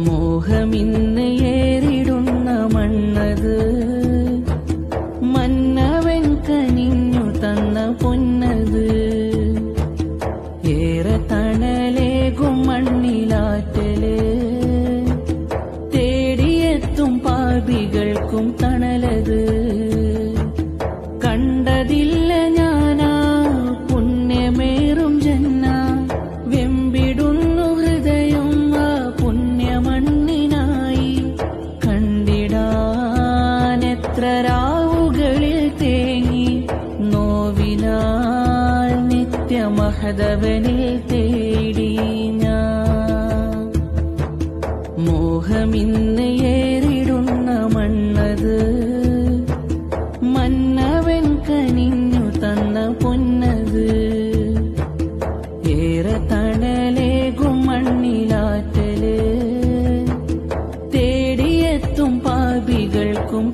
മോഹമിന്ന് ഏറിടുന്ന മണ്ണത് മന്നവൻ കനിഞ്ഞു തന്ന പൊന്നത് ഏറെ തണലേകും മണ്ണിലാറ്റല് തേടിയെത്തും പാപികൾക്കും തണലത് കണ്ടിടാനെത്ര രാവുകളിൽ തേങ്ങി നോവിനാൽ നിത്യമഹദവനിൽ തേടി ഞാൻ. മോഹമിന്ന് ഏറിടുന്ന മണ്ണത് മന്നവൻ കനിഞ്ഞു തന്ന പൊന്നത്. ഏറെ തണലേകും മണ്ണിലാറ്റൽ തേടിയെത്തും പാപികൾക്കും